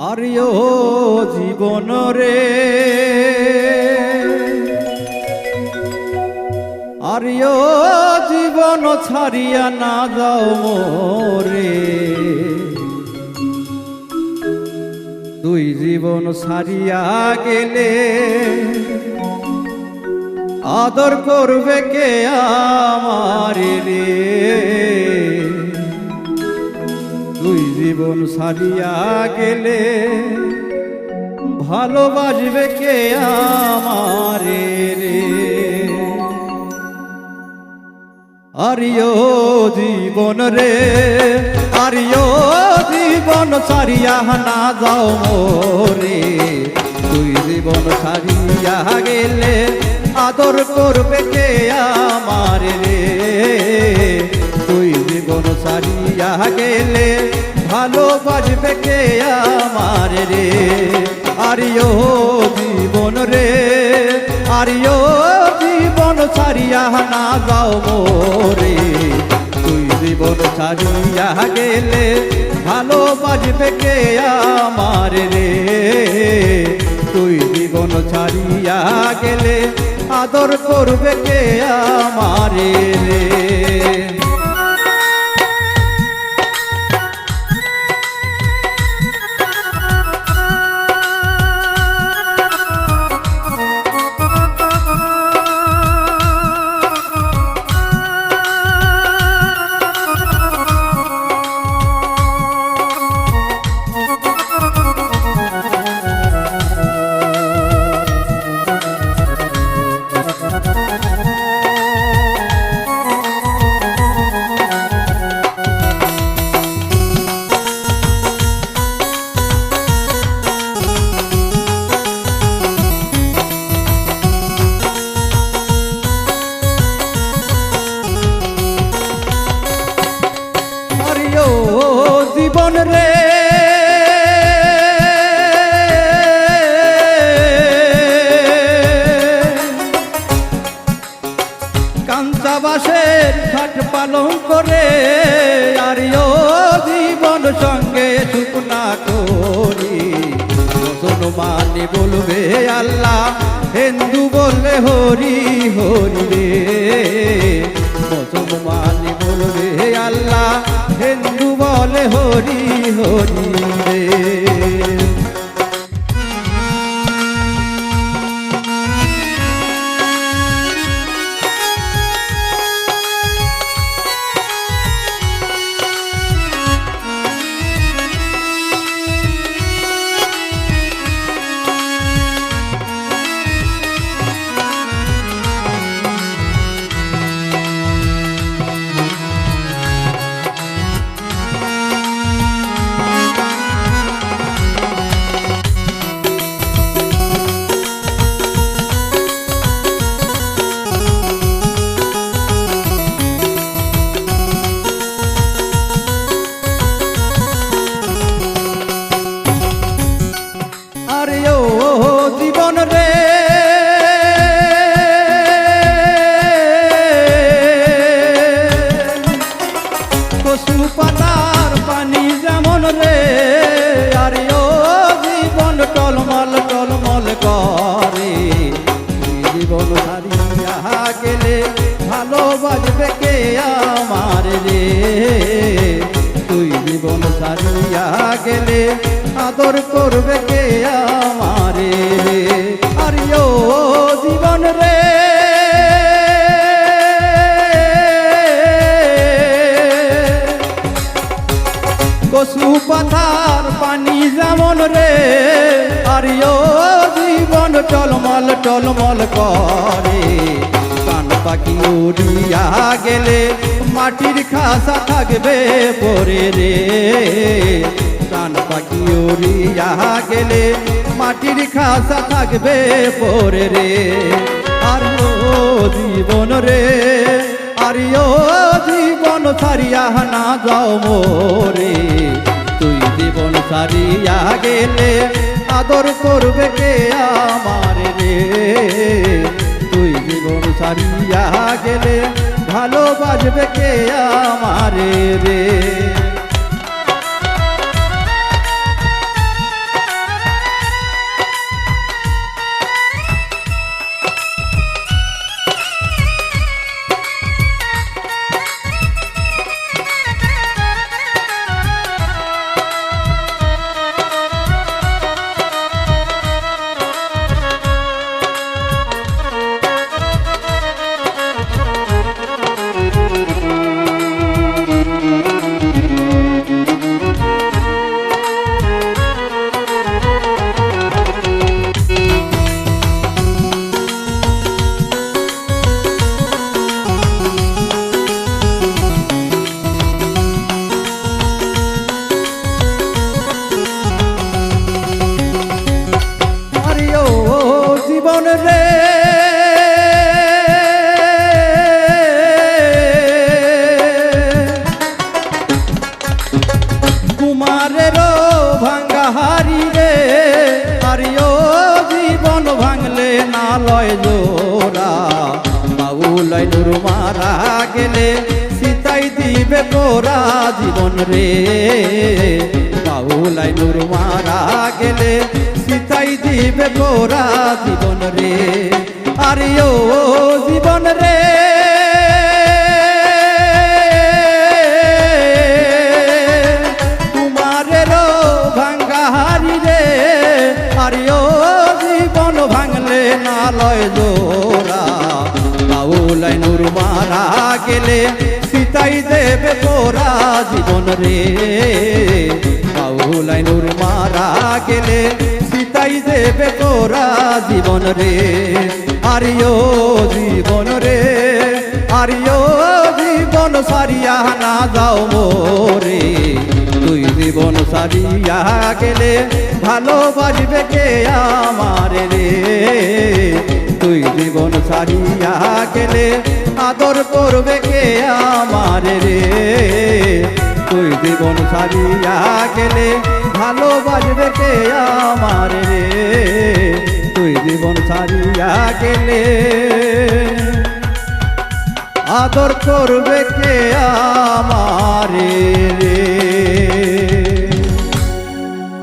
আরিয় জীবন রে। আরিয় জীবন ছাড়িয়া না যাও মোরে। দুই জীবন ছাড়িয়া গেলে আদর করবে কে আমার রে? জীবন সারিয়া গেলে ভালোবাসবে কে আমারে রে? আরিও জীবন রে, আরিও জীবন সারিয়া না যাও মোরে। দুই জীবন সারিয়া গেলে আদর করবে কে আমার রে? তুই জীবন সারিয়া গেলে ভালোবাসবে কে আমার রে? আরিও জীবন রে, আরিও জীবন সারিয়া না যাও মোরে। তুই জীবন সারিয়া গেলে ভালো ভালোবাসবে কে আমার রে? তুই জীবন ছাড়িয়া গেলে আদর করবে কে আমারে জীবন রে। কাঞ্চাবাসের খাট পালন করে, আরিও জীবন সঙ্গে সুকনা করি। মুসলমানি বলবে, আল্লাহ, হিন্দু বললে হরি হরি রে। মুসলমানি হরি হরি সারিয়া গেলে আদর করবে কে আমারে? আরিও জীবন রে। কসু পাথার পানি যেমন রে আরিও জীবন টলমল টলমল করে। কান পাখি উড়িয়া গেলে মাটির খাসা থাকবে পরে রে। কান পাখি উড়িয়া গেলে মাটির খাসা থাকবে পরে রে। আর জীবন রে আরিও জীবন ছাড়িয়া না যাও মোরে। তুই জীবন ছাড়িয়া গেলে আদর করবে কে আমার রে? জীবন সারিয়া গেলে ভালোবাসবে কে আমারে রে? জোরা বাউলাই নুর মারা গেলে সীতাই দিবে তোরা জীবন রে। বাউলাই নুর মারা গেলে সীতাই দিবে তোরা জীবন রে। আরে জীবন ভাঙলে না লয় জোরা বাউলাই নুর মারা গেলে সীতাই দেবে তোরা জীবন রে। বাউলাই নুর মারা গেলে সীতাই দেবে তোরা জীবন রে। আরিও জীবন রে, আরিও জীবন সারিয়া না যাও মোরে। জীবন সারিয়া গেলে ভালোবাসবে কে আমার রে? তুই জীবন সারিয়া গেলে আদর করবে কে আমার রে? তুই জীবন সারিয়া গেলে ভালোবাসবে কে আমার রে? তুই জীবন সারিয়া গেলে আদর করবে কে আমারে রে?